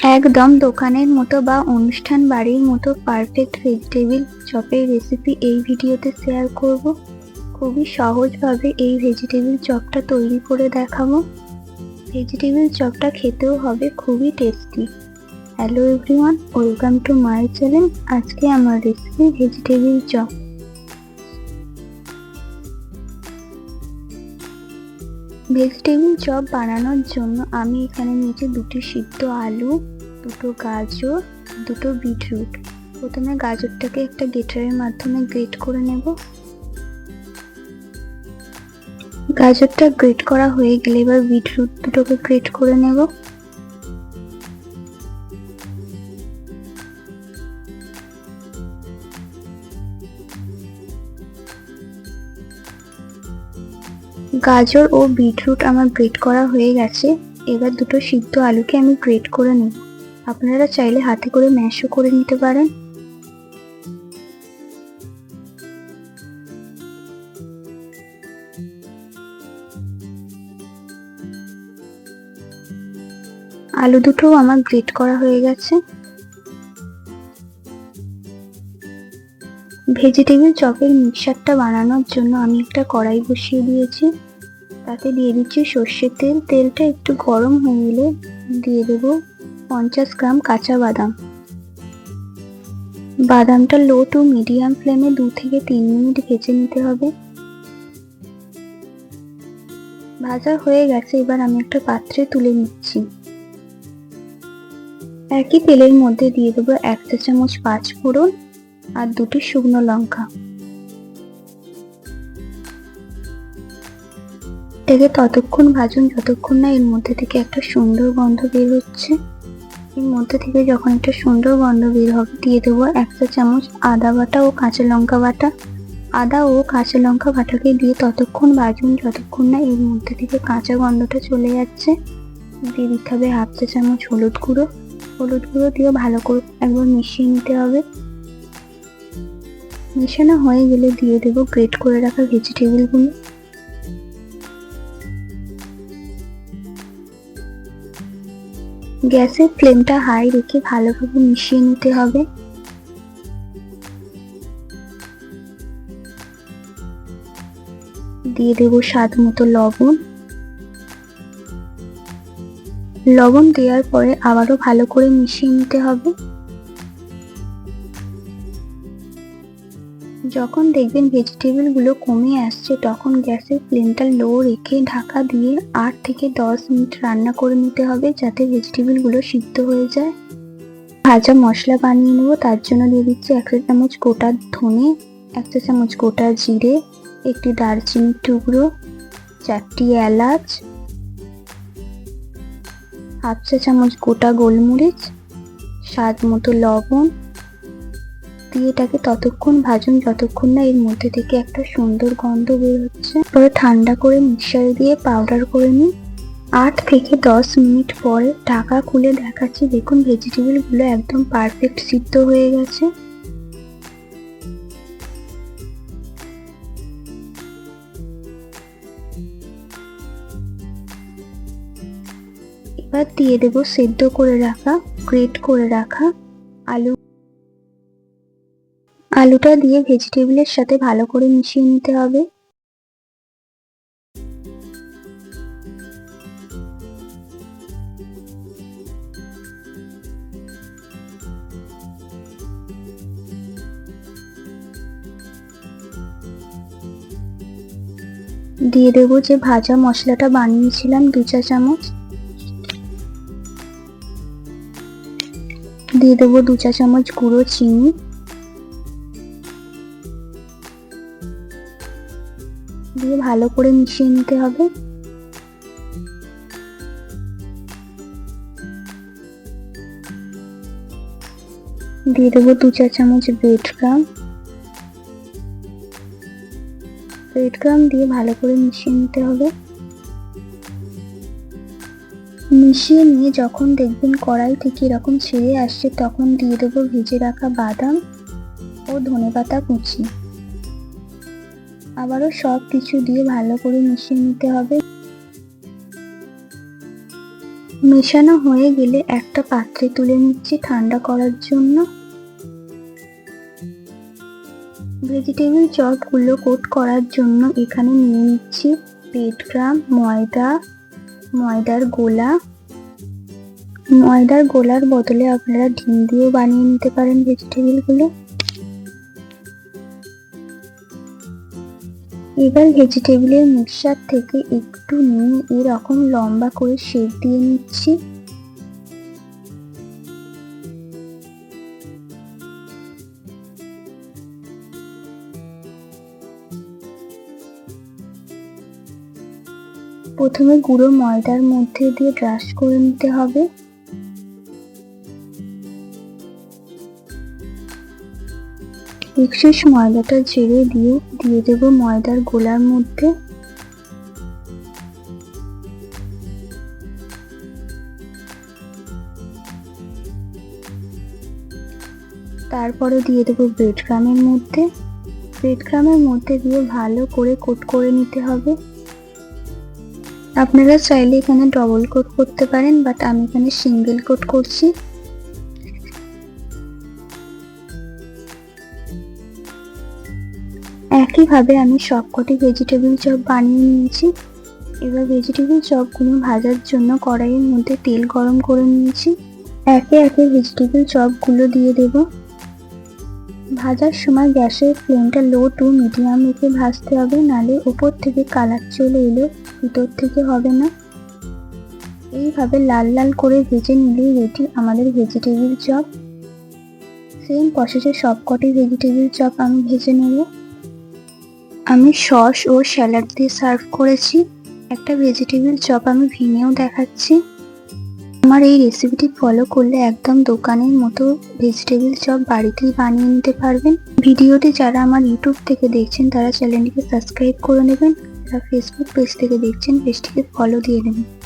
একদম দোকানের মতো বা অনুষ্ঠান বাড়ির মতো পারফেক্ট ভেজিটেবিল চপের রেসিপি এই ভিডিওতে শেয়ার করব। খুবই সহজভাবে এই ভেজিটেবিল চপটা তৈরি করে দেখাবো। ভেজিটেবিল চপটা খেতেও হবে, খুবই tasty hello everyone welcome to my channel আজকে আমার recipe vegetable chop. Vegetable chop বানানোর জন্য আমি এখানে নিয়েছি দুটি সিদ্ধ আলু, দুটো গাজর, দুটো বিটরুট। প্রথমে গাজরটাকে একটা গেটারের মাধ্যমে গ্রেট করে নেব। গাজরটা গ্রেট করা হয়ে গেলে এবার বিটরুট দুটোকে গ্রেট করে নেব। গাজর ও বিটরুট আমার গ্রেট করা হয়ে গেছে, এবার দুটো সিদ্ধ আলুকে আমি গ্রেট করে নিই আপনারা চাইলে হাতে করে ম্যাশও করে নিতে পারেন। আলু দুটো আমার গ্রেট করা হয়ে গেছে। ভেজিটেবিল চপের মিক্সারটা বানানোর জন্য আমি একটা কড়াই বসিয়ে দিয়েছি। তাতে দিয়ে দিচ্ছি সর্ষের তেল। তেলটা একটু গরম হয়ে গেলে দিয়ে দেব পঞ্চাশ গ্রাম কাঁচা বাদাম। বাদামটা লো টু মিডিয়াম ফ্লেমে দু থেকে তিন মিনিট ভেজে নিতে হবে। ভাজা হয়ে গেছে, এবার আমি একটা পাত্রে তুলে নিচ্ছি। একই তেলের মধ্যে দিয়ে দেবো এক চা চামচ পাঁচ ফোড়ন। আর দুটি শুকনো লঙ্কা। এটাকে ততক্ষণ ভাজুন, যতক্ষণ না এর মধ্যে থেকে একটা সুন্দর গন্ধ বের হচ্ছে। এর মধ্যে থেকে যখন একটা সুন্দর গন্ধ বের হবে, দিয়ে দেবো একটা চামচ আদা বাটা ও কাঁচা লঙ্কা বাটা। আদা ও কাঁচা লঙ্কা বাটাকে দিয়ে ততক্ষণ ভাজুন, যতক্ষণ না এর মধ্যে থেকে কাঁচা গন্ধটা চলে যাচ্ছে। দিয়ে দিতে হবে হাফ চা চামচ হলুদ গুঁড়ো। হলুদ গুঁড়ো দিয়ে ভালো করে একবার মিশিয়ে নিতে হবে। মেশানো হয়ে গেলে দিয়ে দেবো গ্রেট করে রাখা ভেজিটেবিলগুলো। গ্যাসের ফ্লেমটা হাই রেখে ভালোভাবে মিশিয়ে নিতে হবে। দিয়ে দেব স্বাদ মতো লবণ। লবণ দেওয়ার পরে আবারও ভালো করে মিশিয়ে নিতে হবে। যখন দেখবেন ভেজিটেবলগুলো কমে আসছে, তখন গ্যাসের ফ্লেমটা লো রেখে ঢাকা দিয়ে আট থেকে দশ মিনিট রান্না করে নিতে হবে যাতে ভেজিটেবলগুলো সিদ্ধ হয়ে যায়। ভাজা মশলা বানিয়ে নেব, তার জন্য দিয়ে দিচ্ছি এক চা চামচ গোটা ধনে, এক চা চামচ গোটা জিরে, একটি দারচিনির টুকরো, চারটি এলাচ, হাফ চা চামচ গোটা গোলমরিচ, স্বাদ মতো লবণ দিয়ে এটাকে ততক্ষণ ভাজুন, যতক্ষণ না এর মধ্যে থেকে একটা সুন্দর গন্ধ বের হচ্ছে। পরে ঠান্ডা করে মিক্সারে দিয়ে পাউডার করে নিন। আট থেকে দশ মিনিট পরে ঢাকা খুলে দেখাচ্ছি। দেখুন ভেজিটেবলগুলো একদম পারফেক্ট সিদ্ধ হয়ে গেছে। এবার দিয়ে দেবো সেদ্ধ করে রাখা গ্রেট করে রাখা আলু আলুটা দিয়ে ভেজিটেবিলের সাথে ভালো করে মিশিয়ে নিতে হবে। দিয়ে দেবো যে ভাজা মশলাটা বানিয়েছিলাম দু চা চামচ। দিয়ে দেবো দু চা চামচ গুঁড়ো চিনি। দিয়ে ভালো করে মিশিয়ে নিতে হবে। দিয়ে দেবো দু চা চামচ ব্রেড ক্রাম ব্রেড ক্রাম দিয়ে ভালো করে মিশিয়ে নিতে হবে। মিশিয়ে নিয়ে যখন দেখবেন কড়াই থেকে এরকম ছেড়ে আসছে, তখন দিয়ে দেবো ভেজে রাখা বাদাম ও ধনেপাতা কুচি। আবারও সব কিছু দিয়ে ভালো করে মিশিয়ে নিতে হবে। মেশানো হয়ে গেলে একটা পাত্রে তুলে নিচ্ছি ঠান্ডা করার জন্য। ভেজিটেবিল চপগুলো কোট করার জন্য এখানে নিয়ে নিচ্ছি পেটগ্রাম ময়দা, ময়দার গোলা। ময়দার গোলার বদলে আপনারা ডিম দিয়েও বানিয়ে নিতে পারেন ভেজিটেবিলগুলো। এবার ভেজিটেবিলের মিক্সচার থেকে একটু নিয়ে এরকম লম্বা করে শেপ দিয়ে নিচ্ছি। প্রথমে গুঁড়ো ময়দার মধ্যে দিয়ে ব্রাশ করে নিতে হবে। এক্সেস ময়দাটা ঝেড়ে দিয়ে দিয়ে দেব ময়দার গোলার মধ্যে। তারপরে দিয়ে দেবো ব্রেড ক্রামের মধ্যে। ব্রেড ক্রামের মধ্যে দিয়ে ভালো করে কোট করে নিতে হবে। আপনারা চাইলে এখানে ডবল কোট করতে পারেন বাট আমি এখানে সিঙ্গেল কোট করছি। একইভাবে আমি সবকটি ভেজিটেবিল চপ বানিয়ে নিয়েছি। এবার ভেজিটেবিল চপগুলো ভাজার জন্য কড়াইয়ের মধ্যে তেল গরম করে নিয়েছি। একে একে ভেজিটেবিল চপগুলো দিয়ে দেব। ভাজার সময় গ্যাসের ফ্লেমটা লো টু মিডিয়াম রেখে ভাজতে হবে, নালে ওপর থেকে কালার চলে এলে, ভিতর থেকে হবে না। এইভাবে লাল লাল করে ভেজে নিলেই রেডি আমাদের ভেজিটেবিল চপ। সেম প্রসেসে সবকটি ভেজিটেবিল চপ আমি ভেজে নেব। আমি সস ও স্যালাড দিয়ে সার্ভ করেছি। একটা ভেজিটেবিল চপ আমি ভেঙেও দেখাচ্ছি। আমার এই রেসিপিটি ফলো করলে একদম দোকানের মতো ভেজিটেবিল চপ বাড়িতেই বানিয়ে নিতে পারবেন। ভিডিওটি যারা আমার ইউটিউব থেকে দেখছেন, তারা চ্যানেলটিকে সাবস্ক্রাইব করে নেবেন। যারা ফেসবুক পেজ থেকে দেখছেন পেজটিকে ফলো দিয়ে নেবেন।